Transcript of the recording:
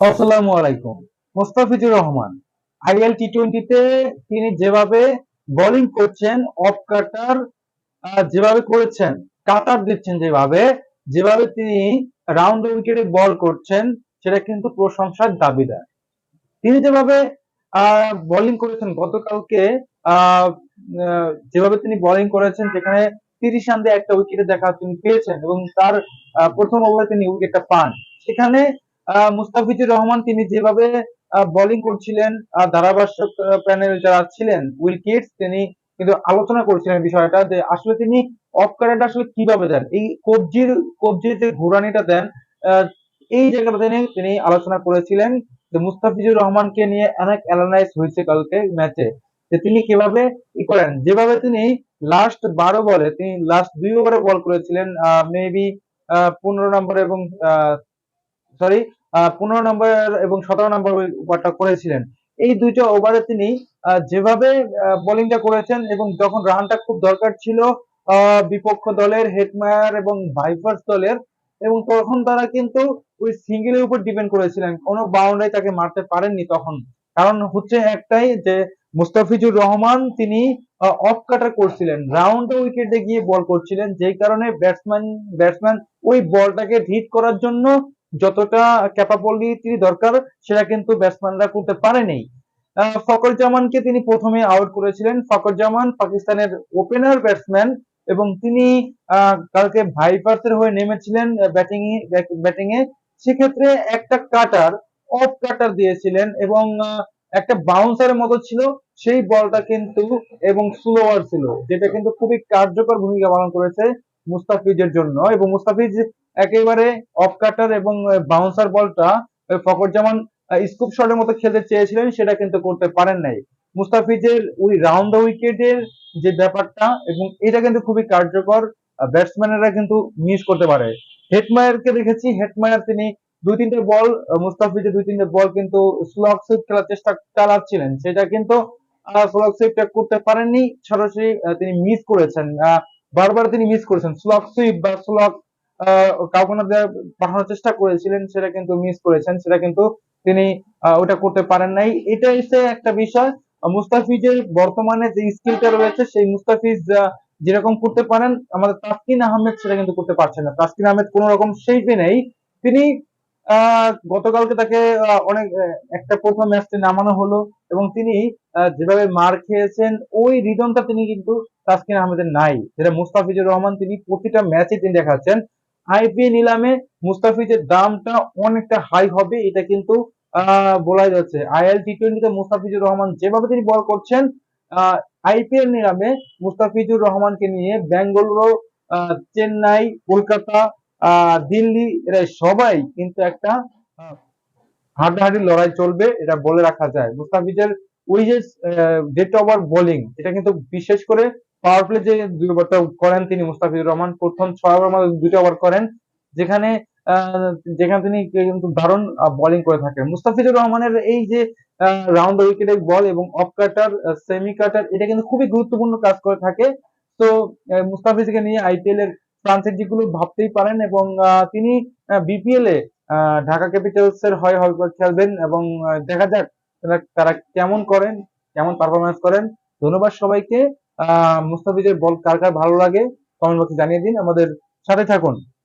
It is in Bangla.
আসসালামু আলাইকুম। মোস্তাফিজুর রহমান, আইএল টি টোয়েন্টিতে তিনি যেভাবে বোলিং করছেন অফ কাটার যেভাবে করেছেন কাটার দিচ্ছেন যেভাবে যেভাবে তিনি রাউন্ড উইকেটে বল করছেন, সেটা কিন্তু প্রশংসার দাবিদার। তিনি যেভাবে বোলিং করেছেন, গতকালকে যেভাবে তিনি বোলিং করেছেন সেখানে তিরিশ রান দিয়ে একটা উইকেটে দেখা তিনি পেয়েছেন এবং তার প্রথম ওভারে তিনি উইকেটটা পান। সেখানে মুস্তাফিজুর রহমান তিনি যেভাবে বোলিং করছিলেন ধারাভাষ্যক প্যানেল যারা ছিলেন উইল কিটস তিনি কিন্তু আলোচনা করছিলেন বিষয়টা যে আসলে তিনি অফ কারেন্ট আসলে কীভাবে দেন? এই কবজির কবজির যে ঘুরানিটা দেন এই জায়গাটা তিনি তিনি আলোচনা করেছিলেন যে মুস্তাফিজুর রহমানকে নিয়ে অনেক অ্যানালাইজ হয়েছে কালকে ম্যাচে যে তিনি কীভাবে ই করেন? যেভাবে তিনি লাস্ট বারো বলে, তিনি লাস্ট দুই ওভারে বল করেছিলেন মেবি পনেরো নম্বর এবং সরি পনেরো নম্বর এবং সতেরো নম্বর ওভারটা করেছিলেন। এই দুইটা ওভারে তিনি যেভাবে বোলিংটা করেছেন এবং যখন রানটা খুব দরকার ছিল বিপক্ষ দলের হেডমায়ার এবং ভাইপার্স দলের, এবং তখন তারা কিন্তু ওই সিঙ্গেলের উপর ডিপেন্ড করেছিলেন। কোনো বাউন্ডারি তাকে মারতে পারেননি তখন। কারণ হচ্ছে একটাই যে, মুস্তাফিজুর রহমান তিনি অফ কাটার করছিলেন। রাউন্ড উইকেটে গিয়ে বল করছিলেন। যেই কারণে ব্যাটসম্যান ব্যাটসম্যান ওই বলটাকে হিট করার জন্য যতটা ক্যাপাবিলিটি দরকার, সেটা কিন্তু ব্যাটসম্যানরা করতে পারেনি। ফকর জামানকে তিনি প্রথমে আউট করেছিলেন। ফকর জামান পাকিস্তানের ওপেনার ব্যাটসম্যান এবং তিনি কালকে ভাইপার্সের হয়ে নেমেছিলেন ব্যাটিং ব্যাটিং এ সেক্ষেত্রে একটা কাটার অফ কাটার দিয়েছিলেন এবং একটা বাউন্সারের মতো ছিল। সেই বলটা কিন্তু, এবং স্লোয়ার ছিল, যেটা কিন্তু খুবই কার্যকর ভূমিকা পালন করেছে মুস্তাফিজের জন্য। এবং মুস্তাফিজ একেবারে অফ কাটার এবং বাউন্সার বলটা ফকর জামান স্কুপ শটের মতো খেলতে চেয়েছিলেন, সেটা কিন্তু করতে পারেন নাই। মুস্তাফিজের ওই রাউন্ড উইকেটের যে ব্যাপারটা, এবং এটা কিন্তু খুবই কার্যকর ব্যাটসম্যানেরা কিন্তু মিস করতে পারে। হেটমায়ারকে দেখেছি, হেটমায়ার তিনি দুই তিনটে বল মুস্তাফিজের দুই তিনটে বল কিন্তু স্লগ সুইপ খেলার চেষ্টা চালাচ্ছিলেন। সেটা কিন্তু স্লগ সুইপটা করতে পারেননি, সরাসরি তিনি মিস করেছেন। বারবার তিনি মিস করেছেন। স্লগ সুইপ বা স্লগ কাউকে পাঠানোর চেষ্টা করেছিলেন, সেটা কিন্তু মিস করেছেন, সেটা কিন্তু তিনি ওটা করতে পারেন নাই। এটা হচ্ছে একটা বিষয়। মুস্তাফিজের বর্তমানে যে স্কিলটা রয়েছে, সেই মুস্তাফিজ যেরকম করতে পারেন, আমাদের তাসকিন আহমেদ সেটা কিন্তু করতে পারছেন না। তাসকিন আহমেদ কোন রকম শেপে নেই। তিনি গতকালকে তাকে অনেক একটা প্রথম ম্যাচে নামানো হলো এবং তিনি যেভাবে মার খেয়েছেন, ওই রিদমটা তিনি কিন্তু তাসকিন আহমেদের নাই। যেটা মুস্তাফিজুর রহমান, তিনি প্রতিটা ম্যাচে তিনি দেখাচ্ছেন। আইপিএল নিলামে মুস্তাফিজের দামটা অনেকটা হাই হবে এটা কিন্তু বলা যাচ্ছে। আইএল টি টোয়েন্টিতে মুস্তাফিজুর রহমান যেভাবে তিনি বল করছেন আইপিএল নিলামে মুস্তাফিজুর রহমানকে নিয়ে বেঙ্গালুরু চেন্নাই কলকাতা দিল্লি এরা সবাই কিন্তু একটা আহ, হাড্ডাহাড্ডি লড়াই চলবে এটা বলে রাখা যায়। মুস্তাফিজের ওই যে ডেট ওভার বোলিং এটা কিন্তু বিশেষ করে পাওয়ার প্লে যে দুই ওভারটা করেন তিনি মুস্তাফিজুর রহমান, প্রথম ছয় ওভার মধ্যে দুইটা ওভার করেন, যেখানে যেখানে তিনি কিন্তু দারুণ বোলিং করে থাকেন। মুস্তাফিজুর রহমানের এই যে রাউন্ড উইকেটে বল এবং অফ কাটার সেমি কাটার এটা কিন্তু খুবই গুরুত্বপূর্ণ কাজ করে থাকে। তো মুস্তাফিজকে নিয়ে আইপিএল এর ফ্রান্সেরগুলো ভাবতেই পারেন এবং তিনি বিপিএল এ ঢাকা ক্যাপিটালস এর হয়ে হয়তো খেলবেন এবং দেখা যাক তারা- কেমন করেন, কেমন পারফরমেন্স করেন। ধন্যবাদ সবাইকে। মুস্তাফিজের বল কার কার ভালো লাগে? কমেন্ট বক্সে জানিয়ে দিন। আমাদের সাথে থাকুন।